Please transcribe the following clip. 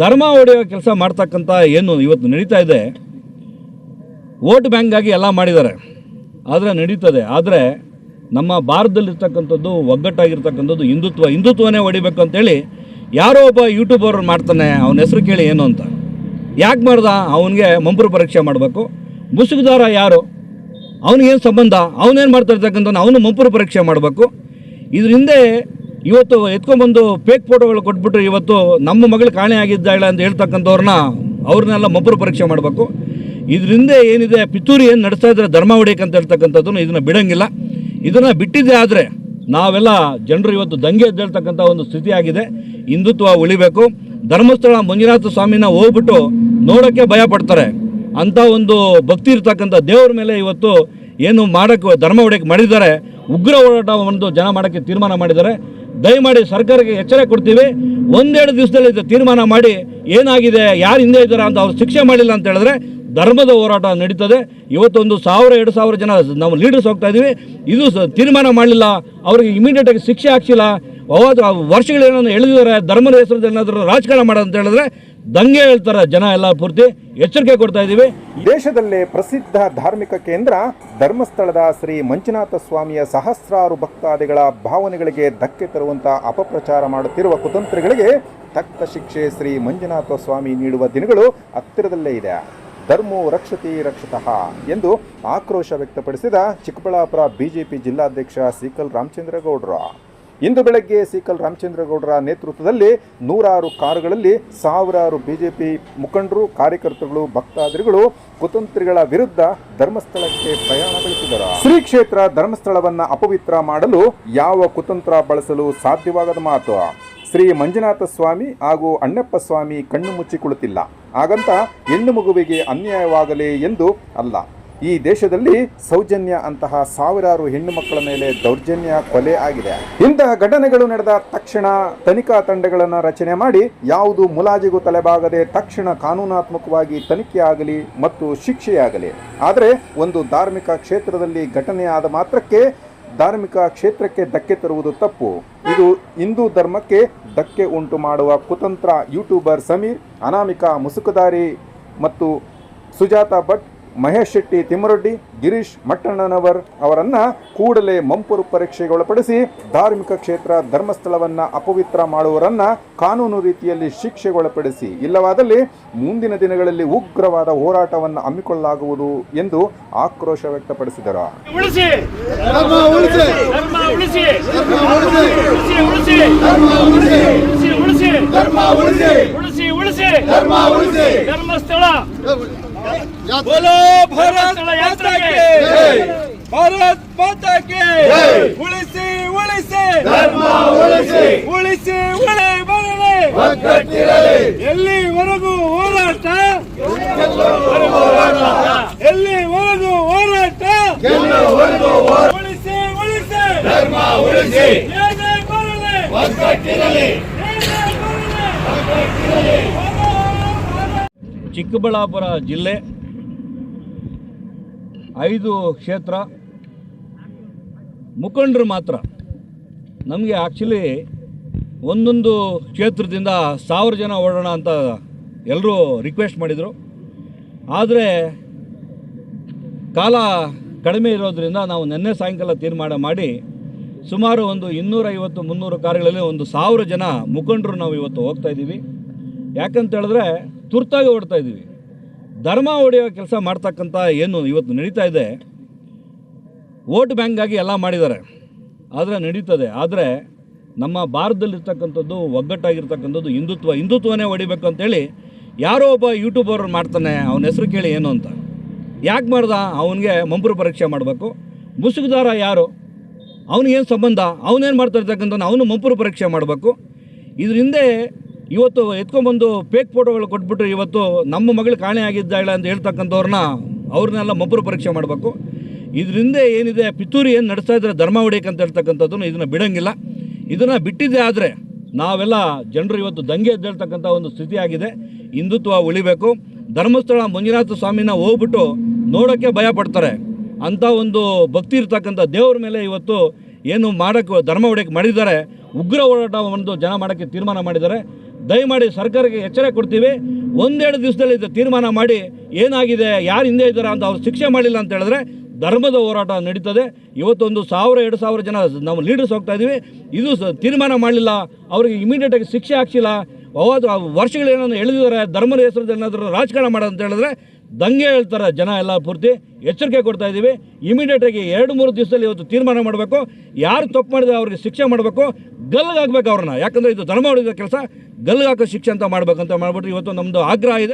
ಧರ್ಮ ಹೊಡೆಯೋ ಕೆಲಸ ಮಾಡ್ತಕ್ಕಂಥ ಏನು ಇವತ್ತು ನಡೀತಾ ಇದೆ, ವೋಟ್ ಬ್ಯಾಂಕ್ಗಾಗಿ ಎಲ್ಲ ಮಾಡಿದ್ದಾರೆ. ಆದರೆ ನಡೀತದೆ. ಆದರೆ ನಮ್ಮ ಭಾರತದಲ್ಲಿರ್ತಕ್ಕಂಥದ್ದು, ಒಗ್ಗಟ್ಟಾಗಿರ್ತಕ್ಕಂಥದ್ದು ಹಿಂದುತ್ವ ಹಿಂದುತ್ವನೇ ಹೊಡಿಬೇಕು ಅಂತೇಳಿ ಯಾರೋ ಒಬ್ಬ ಯೂಟ್ಯೂಬರ್ ಮಾಡ್ತಾನೆ, ಅವನ ಹೆಸರು ಕೇಳಿ ಏನು ಅಂತ. ಯಾಕೆ ಮಾಡ್ದ? ಅವನಿಗೆ ಮಂಪರು ಪರೀಕ್ಷೆ ಮಾಡಬೇಕು. ಮುಸುಗುದಾರ ಯಾರು? ಅವನಿಗೇನು ಸಂಬಂಧ? ಅವನೇನು ಮಾಡ್ತಾ ಇರ್ತಕ್ಕಂಥ ಅವನು ಮಂಪರು ಪರೀಕ್ಷೆ ಮಾಡಬೇಕು. ಇದ್ರ ಹಿಂದೆ ಇವತ್ತು ಎತ್ಕೊಂಡ್ಬಂದು ಫೇಕ್ ಫೋಟೋಗಳು ಕೊಟ್ಬಿಟ್ಟು ಇವತ್ತು ನಮ್ಮ ಮಗಳು ಕಾಣೆ ಆಗಿದ್ದಾಳೆ ಅಂತ ಹೇಳ್ತಕ್ಕಂಥವ್ರನ್ನ ಅವ್ರನ್ನೆಲ್ಲ ಮಬ್ಬರು ಪರೀಕ್ಷೆ ಮಾಡಬೇಕು. ಇದರಿಂದ ಏನಿದೆ, ಪಿತೂರಿ ಏನು ನಡೆಸ್ತಾ ಇದ್ದಾರೆ ಧರ್ಮ ಹೊಡಿಯಕ್ಕೆ ಅಂತ ಹೇಳ್ತಕ್ಕಂಥದ್ದನ್ನು ಇದನ್ನು ಬಿಡೋಂಗಿಲ್ಲ. ಇದನ್ನು ಬಿಟ್ಟಿದ್ದೆ ಆದರೆ ನಾವೆಲ್ಲ ಜನರು ಇವತ್ತು ದಂಗೆ ಎದ್ದೇಳ್ತಕ್ಕಂಥ ಒಂದು ಸ್ಥಿತಿ ಆಗಿದೆ. ಹಿಂದುತ್ವ ಉಳಿಬೇಕು. ಧರ್ಮಸ್ಥಳ ಮಂಜುನಾಥ ಸ್ವಾಮಿನ ಹೋಗ್ಬಿಟ್ಟು ನೋಡೋಕ್ಕೆ ಭಯ ಪಡ್ತಾರೆ. ಅಂಥ ಒಂದು ಭಕ್ತಿ ಇರ್ತಕ್ಕಂಥ ದೇವ್ರ ಮೇಲೆ ಇವತ್ತು ಏನು ಮಾಡೋಕ್ಕೆ, ಧರ್ಮ ಹೊಡೆಯಕ್ಕೆ ಮಾಡಿದ್ದಾರೆ. ಉಗ್ರ ಹೋರಾಟವನ್ನು ಜನ ಮಾಡೋಕ್ಕೆ ತೀರ್ಮಾನ ಮಾಡಿದ್ದಾರೆ. ದಯಮಾಡಿ ಸರ್ಕಾರಕ್ಕೆ ಎಚ್ಚರ ಕೊಡ್ತೀವಿ. ಒಂದೆರಡು ದಿವಸದಲ್ಲಿ ಇದು ತೀರ್ಮಾನ ಮಾಡಿ ಏನಾಗಿದೆ, ಯಾರು ಹಿಂದೆ ಇದ್ದಾರೆ ಅಂತ ಅವ್ರು ಶಿಕ್ಷೆ ಮಾಡಿಲ್ಲ ಅಂತ ಹೇಳಿದ್ರೆ ಧರ್ಮದ ಹೋರಾಟ ನಡೀತದೆ. ಇವತ್ತೊಂದು ಸಾವಿರ, ಎರಡು ಸಾವಿರ ಜನ ನಾವು ಲೀಡರ್ಸ್ ಹೋಗ್ತಾ ಇದ್ದೀವಿ ಇದು ತೀರ್ಮಾನ ಮಾಡಲಿಲ್ಲ. ಅವರಿಗೆ ಇಮಿಡಿಯೇಟಾಗಿ ಶಿಕ್ಷೆ ಹಾಕ್ಸಿಲ್ಲ. ವರ್ಷಗಳೇನೋ ಎಳೆದಿದ್ದಾರೆ, ಧರ್ಮದ ಹೆಸರು ಏನಾದರೂ ರಾಜಕಾರಣ ಮಾಡೋದು ಅಂತ ಹೇಳಿದ್ರೆ ದಂಗೆ ಹೇಳ್ತಾರೆ ಜನ ಎಲ್ಲ ಪೂರ್ತಿ. ಎಚ್ಚರಿಕೆ ಕೊಡ್ತಾ ಇದ್ದೀವಿ. ದೇಶದಲ್ಲೇ ಪ್ರಸಿದ್ಧ ಧಾರ್ಮಿಕ ಕೇಂದ್ರ ಧರ್ಮಸ್ಥಳದ ಶ್ರೀ ಮಂಜುನಾಥ ಸ್ವಾಮಿಯ ಸಹಸ್ರಾರು ಭಕ್ತಾದಿಗಳ ಭಾವನೆಗಳಿಗೆ ಧಕ್ಕೆ ತರುವಂತಹ ಅಪಪ್ರಚಾರ ಮಾಡುತ್ತಿರುವ ಕುತಂತ್ರಿಗಳಿಗೆ ತಕ್ಕ ಶಿಕ್ಷೆ ಶ್ರೀ ಮಂಜುನಾಥ ಸ್ವಾಮಿ ನೀಡುವ ದಿನಗಳು ಹತ್ತಿರದಲ್ಲೇ ಇದೆ. ಧರ್ಮೋ ರಕ್ಷತಿ ರಕ್ಷತಃ ಎಂದು ಆಕ್ರೋಶ ವ್ಯಕ್ತಪಡಿಸಿದ ಚಿಕ್ಕಬಳ್ಳಾಪುರ ಬಿಜೆಪಿ ಜಿಲ್ಲಾಧ್ಯಕ್ಷ ಸೀಕಲ್ ರಾಮಚಂದ್ರಗೌಡರು. ಇಂದು ಬೆಳಗ್ಗೆ ಸಿಕಲ್ ರಾಮಚಂದ್ರಗೌಡರ ನೇತೃತ್ವದಲ್ಲಿ ನೂರಾರು ಕಾರುಗಳಲ್ಲಿ ಸಾವಿರಾರು ಬಿಜೆಪಿ ಮುಖಂಡರು, ಕಾರ್ಯಕರ್ತರುಗಳು, ಭಕ್ತಾದಿಗಳು, ಕುತಂತ್ರಿಗಳ ವಿರುದ್ಧ ಧರ್ಮಸ್ಥಳಕ್ಕೆ ಪ್ರಯಾಣ ಬೆಳೆಸಿದರು. ಶ್ರೀ ಕ್ಷೇತ್ರ ಧರ್ಮಸ್ಥಳವನ್ನ ಅಪವಿತ್ರ ಮಾಡಲು ಯಾವ ಕುತಂತ್ರ ಬಳಸಲು ಸಾಧ್ಯವಾಗದ ಮಾತು? ಶ್ರೀ ಮಂಜುನಾಥ ಸ್ವಾಮಿ ಹಾಗೂ ಅಣ್ಣಪ್ಪ ಸ್ವಾಮಿ ಕಣ್ಣು ಮುಚ್ಚಿಕೊಳ್ಳುತ್ತಿಲ್ಲ. ಹಾಗಂತ ಹೆಣ್ಣು ಮಗುವಿಗೆ ಅನ್ಯಾಯವಾಗಲಿ ಎಂದು ಅಲ್ಲ. ಈ ದೇಶದಲ್ಲಿ ಸೌಜನ್ಯ ಅಂತಹ ಸಾವಿರಾರು ಹೆಣ್ಣು ಮಕ್ಕಳ ಮೇಲೆ ದೌರ್ಜನ್ಯ ಕೊಲೆ ಆಗಿದೆ. ಇಂತಹ ಘಟನೆಗಳು ನಡೆದ ತಕ್ಷಣ ತನಿಖಾ ತಂಡಗಳನ್ನು ರಚನೆ ಮಾಡಿ ಯಾವುದು ಮುಲಾಜಿಗೂ ತಲೆಬಾಗದೆ ತಕ್ಷಣ ಕಾನೂನಾತ್ಮಕವಾಗಿ ತನಿಖೆಯಾಗಲಿ ಮತ್ತು ಶಿಕ್ಷೆಯಾಗಲಿ. ಆದರೆ ಒಂದು ಧಾರ್ಮಿಕ ಕ್ಷೇತ್ರದಲ್ಲಿ ಘಟನೆ ಆದ ಮಾತ್ರಕ್ಕೆ ಧಾರ್ಮಿಕ ಕ್ಷೇತ್ರಕ್ಕೆ ಧಕ್ಕೆ ತರುವುದು ತಪ್ಪು. ಇದು ಹಿಂದೂ ಧರ್ಮಕ್ಕೆ ಧಕ್ಕೆ ಉಂಟು ಮಾಡುವ ಕುತಂತ್ರ ಯೂಟ್ಯೂಬರ್ ಸಮೀರ್, ಅನಾಮಿಕಾ ಮುಸುಕುದಾರಿ ಮತ್ತು ಸುಜಾತಾ ಭಟ್ ಮಹೇಶ್ ಶೆಟ್ಟಿ ತಿಮ್ಮರೊಡ್ಡಿ ಗಿರೀಶ್ ಮಟ್ಟಣ್ಣನವರ್ ಅವರನ್ನು ಕೂಡಲೇ ಮಂಪುರು ಪರೀಕ್ಷೆಗೆ ಒಳಪಡಿಸಿ ಧಾರ್ಮಿಕ ಕ್ಷೇತ್ರ ಧರ್ಮಸ್ಥಳವನ್ನು ಅಪವಿತ್ರ ಮಾಡುವವರನ್ನು ಕಾನೂನು ರೀತಿಯಲ್ಲಿ ಶಿಕ್ಷೆಗೊಳಪಡಿಸಿ ಇಲ್ಲವಾದಲ್ಲಿ ಮುಂದಿನ ದಿನಗಳಲ್ಲಿ ಉಗ್ರವಾದ ಹೋರಾಟವನ್ನು ಹಮ್ಮಿಕೊಳ್ಳಲಾಗುವುದು ಎಂದು ಆಕ್ರೋಶ ವ್ಯಕ್ತಪಡಿಸಿದರು. ಉಳಿಸಿ! ಧರ್ಮ भारत माता के भारत ಉಳಿಸಿ के ಉಳಿಸಿ ಉಳಿಸಿ. ಧರ್ಮ ಉಳಿಸಿ. ಉಳಿಸಿ ಬೋಲೋ ಭಾರತ್ ಉಳಿ ಬರಲಿ. ಒಗ್ಗಟ್ಟಿರಲಿ. ಎಲ್ಲಿವರೆಗೂ ಹೋರಾಟ? ಎಲ್ಲಿವರೆಗೂ ಹೋರಾಟ? ಉಳಿಸಿ ಉಳಿಸಿ. ಧರ್ಮ ಉಳಿಸಿ. ಏನೇ ಬರಲಿ. ಒಗ್ಗಟ್ಟಿರಲಿ. ಚಿಕ್ಕಬಳ್ಳಾಪುರ ಜಿಲ್ಲೆ ಐದು ಕ್ಷೇತ್ರ ಮುಖಂಡರು ಮಾತ್ರ. ನಮಗೆ ಆ್ಯಕ್ಚುಲಿ ಒಂದೊಂದು ಕ್ಷೇತ್ರದಿಂದ ಸಾವಿರ ಜನ ಓಡೋಣ ಅಂತ ಎಲ್ಲರೂ ರಿಕ್ವೆಸ್ಟ್ ಮಾಡಿದರು. ಆದರೆ ಕಾಲ ಕಡಿಮೆ ಇರೋದರಿಂದ ನಾವು ನಿನ್ನೆ ಸಾಯಂಕಾಲ ತೀರ್ಮಾನ ಮಾಡಿ ಸುಮಾರು ಒಂದು ಇನ್ನೂರೈವತ್ತು, ಮುನ್ನೂರು ಕಾರುಗಳಲ್ಲಿ ಒಂದು ಸಾವಿರ ಜನ ಮುಖಂಡರು ನಾವು ಇವತ್ತು ಹೋಗ್ತಾ ಇದ್ದೀವಿ. ಯಾಕಂತ ಹೇಳಿದ್ರೆ ತುರ್ತಾಗಿ ಓಡ್ತಾ ಇದ್ದೀವಿ. ಧರ್ಮ ಹೊಡೆಯೋ ಕೆಲಸ ಮಾಡ್ತಕ್ಕಂಥ ಏನು ಇವತ್ತು ನಡೀತಾ ಇದೆ, ವೋಟ್ ಬ್ಯಾಂಕ್ಗಾಗಿ ಎಲ್ಲ ಮಾಡಿದ್ದಾರೆ. ಆದರೆ ನಡೀತದೆ. ಆದರೆ ನಮ್ಮ ಭಾರತದಲ್ಲಿರ್ತಕ್ಕಂಥದ್ದು ಒಗ್ಗಟ್ಟಾಗಿರ್ತಕ್ಕಂಥದ್ದು ಹಿಂದುತ್ವ, ಹಿಂದುತ್ವನೇ ಹೊಡಿಬೇಕು ಅಂತೇಳಿ ಯಾರೋ ಒಬ್ಬ ಯೂಟ್ಯೂಬರ್ ಮಾಡ್ತಾನೆ, ಅವನ ಹೆಸರು ಕೇಳಿ ಏನು ಅಂತ. ಯಾಕೆ ಮಾಡ್ದ? ಅವನಿಗೆ ಮಂಪರು ಪರೀಕ್ಷೆ ಮಾಡಬೇಕು. ಮುಸುಗುದಾರ ಯಾರು? ಅವನಿಗೇನು ಸಂಬಂಧ? ಅವನೇನು ಮಾಡ್ತಾ ಇರ್ತಕ್ಕಂಥ ಅವನು ಮಂಪರು ಪರೀಕ್ಷೆ ಮಾಡಬೇಕು. ಇದ್ರ ಹಿಂದೆ ಇವತ್ತು ಎತ್ಕೊಂಡ್ಬಂದು ಫೇಕ್ ಫೋಟೋಗಳು ಕೊಟ್ಬಿಟ್ಟು ಇವತ್ತು ನಮ್ಮ ಮಗಳು ಕಾಣೆ ಆಗಿದ್ದಾಳೆ ಅಂತ ಹೇಳ್ತಕ್ಕಂಥವ್ರನ್ನ ಅವ್ರನ್ನೆಲ್ಲ ಮಬ್ಬರು ಪರೀಕ್ಷೆ ಮಾಡಬೇಕು. ಇದರಿಂದ ಏನಿದೆ, ಪಿತೂರಿ ಏನು ನಡೆಸ್ತಾ ಇದ್ದಾರೆ ಧರ್ಮ ಹೊಡೆಯಕ್ಕೆ ಅಂತ ಹೇಳ್ತಕ್ಕಂಥದ್ದನ್ನು ಇದನ್ನು ಬಿಡೋಂಗಿಲ್ಲ. ಇದನ್ನು ಬಿಟ್ಟಿದ್ದೆ ಆದರೆ ನಾವೆಲ್ಲ ಜನರು ಇವತ್ತು ದಂಗೆ ಎದ್ದೇಳ್ತಕ್ಕಂಥ ಒಂದು ಸ್ಥಿತಿ ಆಗಿದೆ. ಹಿಂದುತ್ವ ಉಳಿಬೇಕು. ಧರ್ಮಸ್ಥಳ ಮಂಜುನಾಥ ಸ್ವಾಮಿನ ಹೋಗ್ಬಿಟ್ಟು ನೋಡೋಕ್ಕೆ ಭಯ ಪಡ್ತಾರೆ. ಅಂಥ ಒಂದು ಭಕ್ತಿ ಇರ್ತಕ್ಕಂಥ ದೇವ್ರ ಮೇಲೆ ಇವತ್ತು ಏನು ಮಾಡೋಕ್ಕೆ, ಧರ್ಮ ಹೊಡೆಯಕ್ಕೆ ಮಾಡಿದ್ದಾರೆ. ಉಗ್ರ ಹೋರಾಟ ಒಂದು ಜನ ಮಾಡೋಕ್ಕೆ ತೀರ್ಮಾನ ಮಾಡಿದ್ದಾರೆ. ದಯಮಾಡಿ ಸರ್ಕಾರಕ್ಕೆ ಎಚ್ಚರ ಕೊಡ್ತೀವಿ. ಒಂದೆರಡು ದಿವಸದಲ್ಲಿ ತೀರ್ಮಾನ ಮಾಡಿ ಏನಾಗಿದೆ, ಯಾರು ಹಿಂದೆ ಇದ್ದಾರೆ ಅಂತ ಅವ್ರು ಶಿಕ್ಷೆ ಮಾಡಿಲ್ಲ ಅಂತ ಹೇಳಿದ್ರೆ ಧರ್ಮದ ಹೋರಾಟ ನಡೀತದೆ. ಇವತ್ತೊಂದು ಸಾವಿರ, ಎರಡು ಸಾವಿರ ಜನ ನಾವು ಲೀಡರ್ಸ್ ಹೋಗ್ತಾ ಇದ್ದೀವಿ ಇದು ತೀರ್ಮಾನ ಮಾಡಲಿಲ್ಲ, ಅವರಿಗೆ ಇಮಿಡಿಯೇಟಾಗಿ ಶಿಕ್ಷೆ ಹಾಕ್ಸಿಲ್ಲ. ಅವತ್ತು ಆ ವರ್ಷಗಳೇನೋ ಎಳೆದಿದ್ದಾರೆ, ಧರ್ಮದ ಹೆಸರು ಏನಾದರೂ ರಾಜಕಾರಣ ಮಾಡೋದು ಅಂತ ಹೇಳಿದ್ರೆ ದಂಗೆ ಹೇಳ್ತಾರೆ ಜನ ಎಲ್ಲ ಪೂರ್ತಿ. ಎಚ್ಚರಿಕೆ ಕೊಡ್ತಾ ಇದ್ದೀವಿ ಇಮಿಡಿಯೇಟಾಗಿ ಎರಡು, ಮೂರು ದಿವಸದಲ್ಲಿ ಇವತ್ತು ತೀರ್ಮಾನ ಮಾಡಬೇಕು. ಯಾರು ತಪ್ಪು ಮಾಡಿದ್ರೆ ಅವ್ರಿಗೆ ಶಿಕ್ಷೆ ಮಾಡಬೇಕು. ಗಲ್ಲಾಗಬೇಕು ಅವ್ರನ್ನ. ಯಾಕಂದರೆ ಇದು ಧರ್ಮ ಹೊಡೆದ ಕೆಲಸ. ಗಲ್ಗೆ ಹಾಕೋ ಶಿಕ್ಷೆ ಅಂತ ಮಾಡ್ಬೇಕಂತ ಮಾಡ್ಬಿಟ್ರೆ ಇವತ್ತು ನಮ್ಮದು ಆಗ್ರಹ ಇದೆ.